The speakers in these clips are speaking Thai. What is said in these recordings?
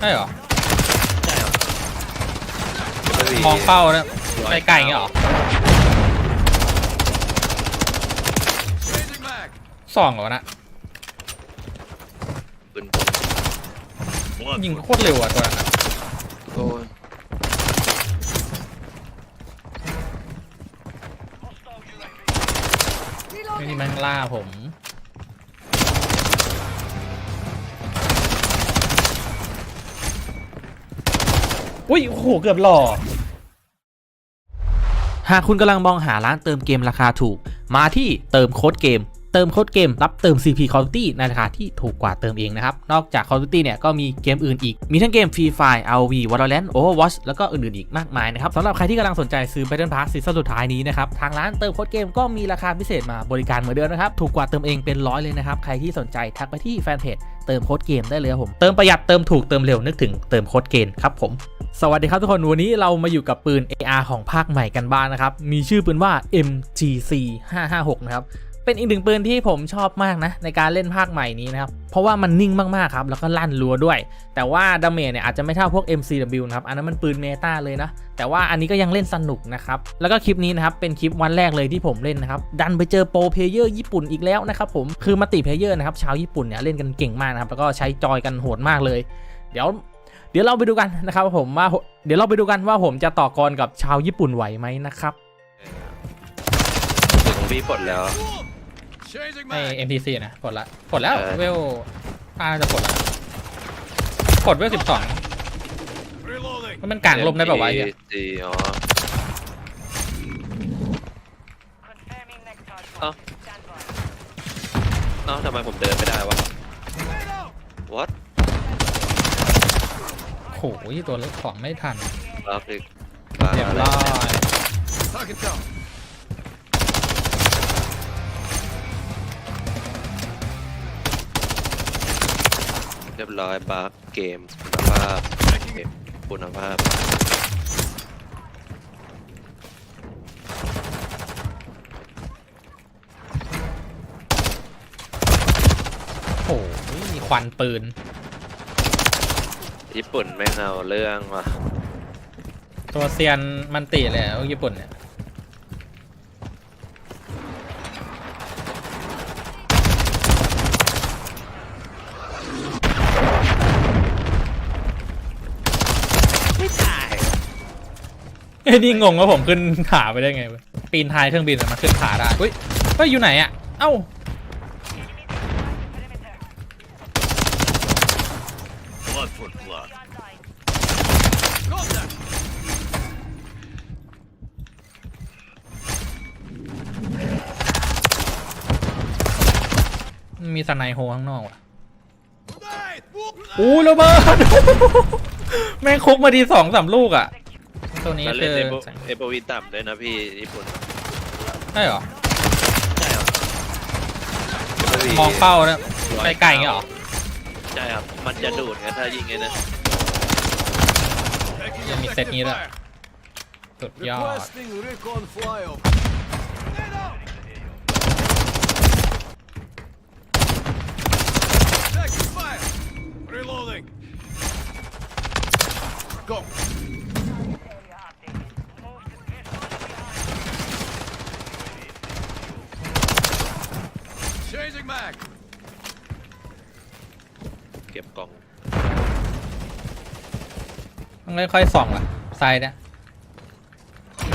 ใช่เหรอใช่ครับมองเป้านะไกลๆอย่างเงี้ยเหรอส่องเหรอนะปืนยิงโคตรเร็วอะตัวนั้นอะโอ้ยไม่นี่แม่งล่าผม อุ้ยโอ้โหเกือบหล่อหากคุณกำลังมองหาร้านเติมเกมราคาถูก มาที่เติมโค้ดเกม เติมโค้ดเกมรับเติม CP Call of Duty ในราคาที่ถูกกว่าเติมเองนะครับ นอกจาก Call of Duty เนี่ยก็มีเกมอื่นอีก มีทั้งเกม Free Fire ROV Valorant Overwatch แล้วก็อื่นๆอีกมากมายนะครับสำหรับใครที่กำลังสนใจซื้อ Battle Pass ซีซั่นสุดท้ายนี้นะครับ ทางร้านเติมโค้ดเกมก็มีราคาพิเศษมาบริการเหมือนเดิมนะครับ ถูกกว่าเติมเองเป็นร้อยเลยนะครับ ใครที่สนใจทักไปที่แฟนเพจเติมโค้ดเกมได้เลยครับผม เติมประหยัดเติมถูกเติมเร็วนึกถึงเติมโค้ดเกมครับผมสวัสดีครับทุกคน วันนี้เรามาอยู่กับปืน AR ของภาคใหม่กันบ้างนะครับ มีชื่อปืนว่า MGC 556 นะครับ เป็นอีกหนึ่งปืนที่ผมชอบมากนะในการเล่นภาคใหม่นี้นะครับ เพราะว่ามันนิ่งมากๆครับแล้วก็ลั่นรัวด้วย แต่ว่าดาเมจเนี่ยอาจจะไม่เท่าพวก MCW นะครับอันนั้นมันปืนเมตาเลยนะแต่ว่าอันนี้ก็ยังเล่นสนุกนะครับแล้วก็คลิปนี้นะครับเป็นคลิปวันแรกเลยที่ผมเล่นนะครับดันไปเจอโปรเพลเยอร์ญี่ปุ่นอีกแล้วนะครับผมคือมัลติเพลเยอร์นะครับชาวญี่ปุ่นเนี่ยเล่นกันเก่งมากนะครับแล้วก็ใช้จอยกันโหดมากเลย เดี๋ยวเดี๋ยวเราไปดูกันนะครับผมว่าเดี๋ยวเราไปดูกันว่าผมจะต่อกรกับชาวญี่ปุ่นไหวไหมนะครับถึงพี่ปลดแล้ว ไอ MTC นะปลดละปลดแล้วเออเวลป้าจะปลดละปลดเวลสิบสองมันกลางลมได้แบบว่าไอ้เหี้ยจีอ๋อ Oh. เอ้าทำไมผมเดินไม่ได้วะ what โหตัวเล็กของไม่ทันรับอีกเรียบร้อย เรียบร้อยบัฟเกมคุณภาพเกมคุณภาพโหมีควันปืน ญี่ปุ่นไม่เอาเรื่องว่ะตัวเซียนมันติเลยอะญี่ปุ่นเนี่ย ไม่ตาย ไอ้นี่งงว่าผมขึ้นขาไปได้ไงเว้ยปีนท้ายเครื่องบินอะมาขึ้นขาได้เฮ้ยเฮ้ยอยู่ไหนอะเอ้า Blood for blood. มีสไนโฮข้างนอกว่ะอู้ระเบิดแม่งคุกมาดีสองสามลูกอะ ตัวนี้แล้วคืเล่นอเอโปวีต่ำด้วยนะพี่ญี่ปุ่นใช่เหรอ ใช่ครับมองเป้านะไกลๆอย่างเงี้ยเหรอใช่ครับ มันจะดูดไงถ้ายิงไงนะยังมีเซตนี้ด้วยสุดยอด Requesting recon flyover. Taking fire. Reloading. Go. Changing mag. เก็บกล่องต้องค่อยๆส่องอะซ้ายนะ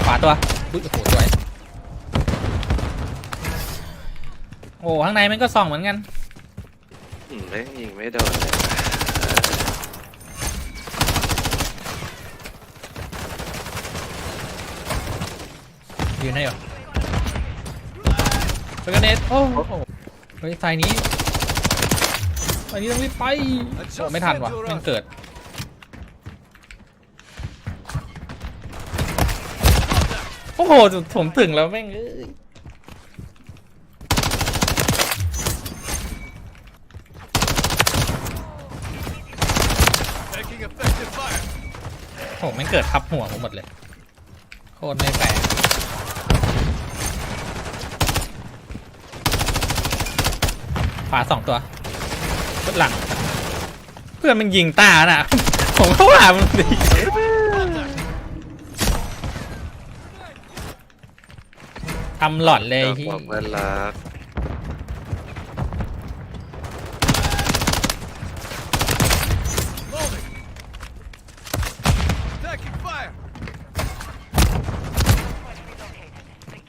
ขวาตัวอุ๊ยโอ้โหสวยโอ้ข้างในมันก็ส่องเหมือนกัน อืมไม่งยิงไม่โดนเลยยืนได้เหรอเฟกเนตโอ้โห เฮ้ยสายนี้สายนี้ต้องรีบไปโอ้ไม่ทันว่ะมันเกิดโอ้โหผมถึงแล้วแม่งเอ้ยโอ้โหแม่งเกิดทับหัวผมหมดเลยโคตรไม่แปลก ขวาสองตัวชุดหลัง เพื่อนมันยิงตาน่ะ ผมก็ว่ามันดีทำหลอดเลยดอกที่บอกเพื่อนรัก Loading. Taking fire.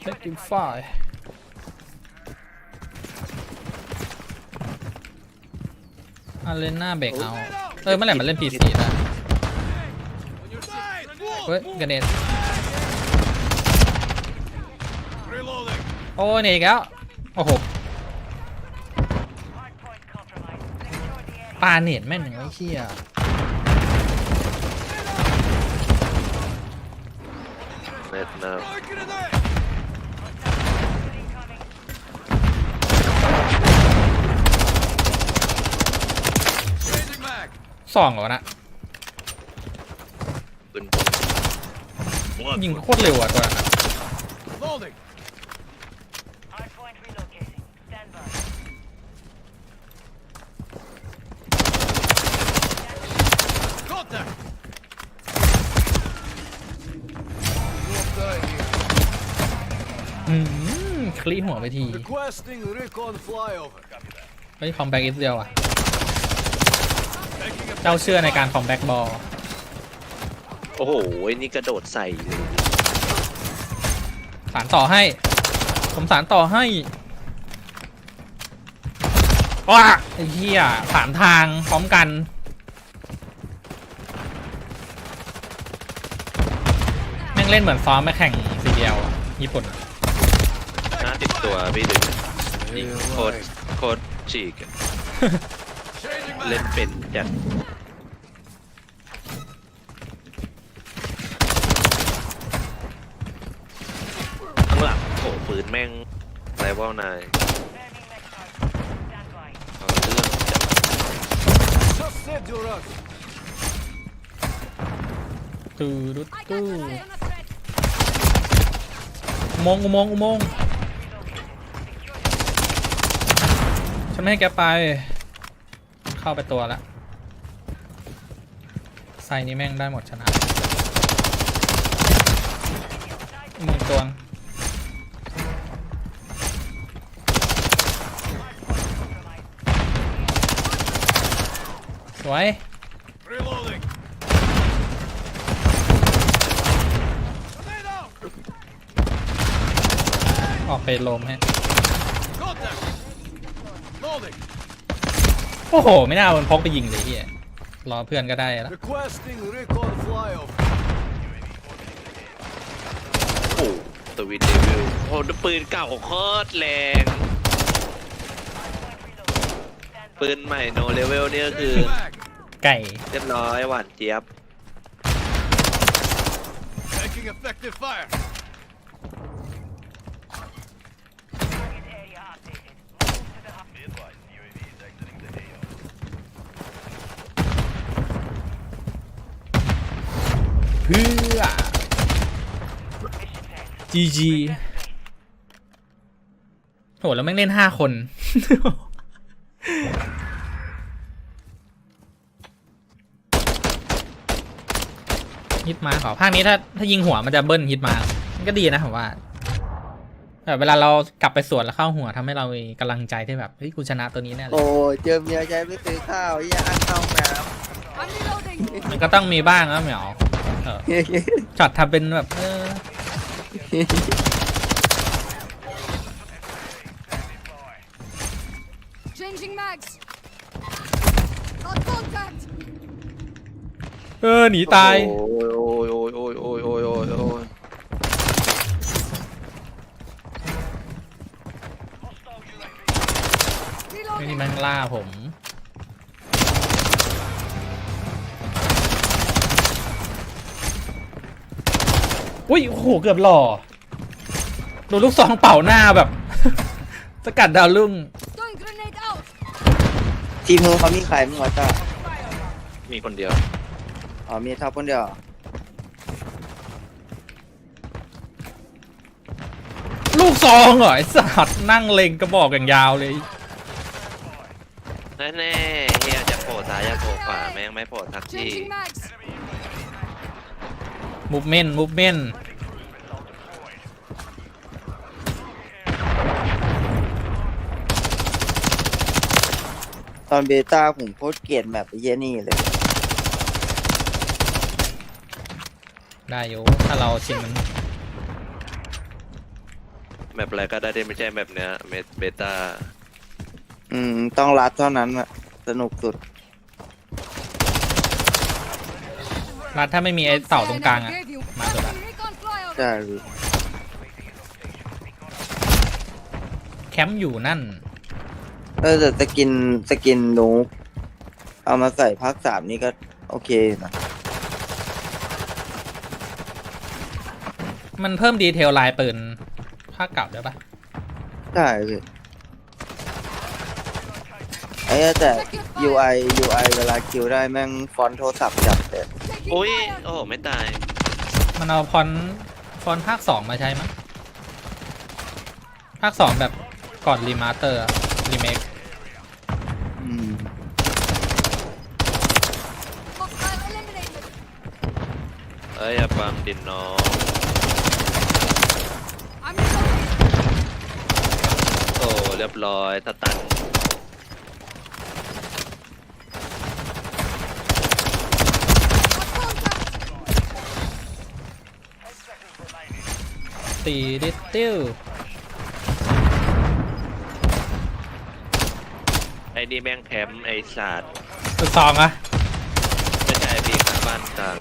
เล็กกินไฟ อาเลน่าเบรกเอา เออเมื่อไหร่มันเล่น PC ได้ On your side. Wall. เฮ้ยกระเด็น Reloading. โอ้ยหนี่อีกแล้ว โอ้โหปลาเน็ตแม่นอย่างไอ้เชี่ยเน็ตนะ mag. สองเหรอวะนะปืน Blood. ยิงโคตรเร็วอะตัวนั้นอะ Loading. Hardpoint relocating. Stand by. Contact. Not dying here. อืมคลีหัวไปที Requesting recon flyover. เฮ้ยคอมแบ็กอีกเดียวอะ Taking a เจ้าเชื่อในการคอมแบ็กบอลโอ้โหไอ้นี่กระโดดใส่เลยสารต่อให้ ผมสารต่อให้ว้าไอ้เหี้ยสามทางพร้อมกัน แม่งเล่นเหมือนซ้อมไปแข่งซีเดียวญี่ปุ่นอะห้าสิบตัวพี่ดูยิงโคตรโคตรฉีก เล่นเป็นจัดข้างหลังโอ้โหปืนแม่งไรว่านาย Burning med card. Stand by. เอาเรื่องจัด Just said you're out. ตูดุตู้ อุโมงค์อุโมงค์อุโมงค์ฉันไม่ให้แกไป เข้าไปตัวละไซนี้แม่งได้หมดชนะหนึ่งตัวสวยออกไปลมฮะ โอ้โห ไม่น่าเอามันพกไปยิงเลยเฮียรอเพื่อนก็ได้แล้ว Requesting recon flyover. โอ้โหสวิตเดวิลโอ้โหปืนเก่าโคตรแรง ปืนใหม่โนเลเวลนี่ก็คือ Changing mag. ไก่เรียบร้อยหวานเจี๊ยบ Taking effective fire. พื่อ Mission failed. GG โหแล้วแม่งเล่นห้าคน ฮิตมาขอภาคนี้ถ้าถ้ายิงหัวมันจะเบิ้ลฮิตมามันก็ดีนะผมว่าแบบเวลาเรากลับไปสวนแล้วเข้าหัวทำให้เรามีกำลังใจที่แบบเฮ้ยกูชนะตัวนี้แน่เลยโอ้เจอเมียใจไม่ซื้อข้าวอย่าอันเข้าน้มันก็ต้องมีบ้างนะเหมียว เออำช็อตทำเป็นแบบเออ Changing mags. Got contact. เออหนีตาย โอ้ย อุ้ยโอ้โหเกือบหล่อดูลูกซองเป่าหน้าแบบ สกัดดาวรุ่ง Throwing grenade out. ทีมนู้นเขามีใครมั้งวะจ้ามีคนเดียว อ๋อมีท็อปคนเดียวเหรอลูกซองเหรอไอ้สัตว์นั่งเล็งกระบอกอย่างยาวเลย แน่ๆเฮียจะโคล่ซ้ายอย่าโผล่ขวาแม่งไม่โผล่ทักที่ Changing mags. มูฟเมนต์มูฟเมนต์ ตอนเบต้าผมโคตรเกลียดแมปไอ้เหี้ยนี่เลย ได้อยู่ ถ้าเราชินมันแมปอะไรก็ได้ที่ไม่ใช่แมปเนี้ยเมเบต้าอืม ต้องรัดเท่านั้นอะสนุกสุด รัดถ้าไม่มีไอ้เสาตรงกลาง I อะ gave you. มาตัวละ Recon flyover. ใช่พี่แคมป์อยู่นั่น เออแต่สกินสกินนูกเอามาใส่ภาคสามนี่ก็ โอเคนะมันเพิ่มดีเทลลายปืนภาคเก่าด้วยปะใช่พี่ไอ้แต่ UI UI เวลาคิวได้แม่งฟอนต์โทรศัพท์จับเลย Taking อุ้ย fire. โอ้โหไม่ตาย มันเอาฟอนต์ฟอนต์ภาคสองมาใช้มั้งภาคสองแบบก่อนรีมาสเตอร์รีเมคอืม Hostile eliminated. เอ้ยอย่าบังดินน้อง I'm reloading. โอ้เรียบร้อยตะตันตีดิสติล อ้นี่แม่งแคมป์ไอ้ศาสตร์ สุดสองอะ ไม่ใช่พี่ข้างบ้านกลาง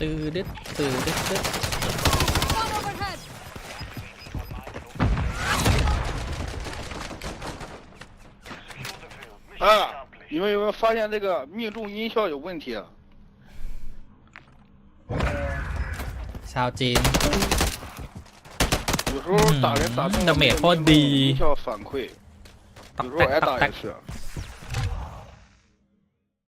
ตือดิสตือดิสตือ Gun overhead. 啊，你们有没有发现这个命中音效有问题啊？ ชาวจีน 有时候打人打中了嗯那么也那个好命中的音效反馈，有时候挨打也是。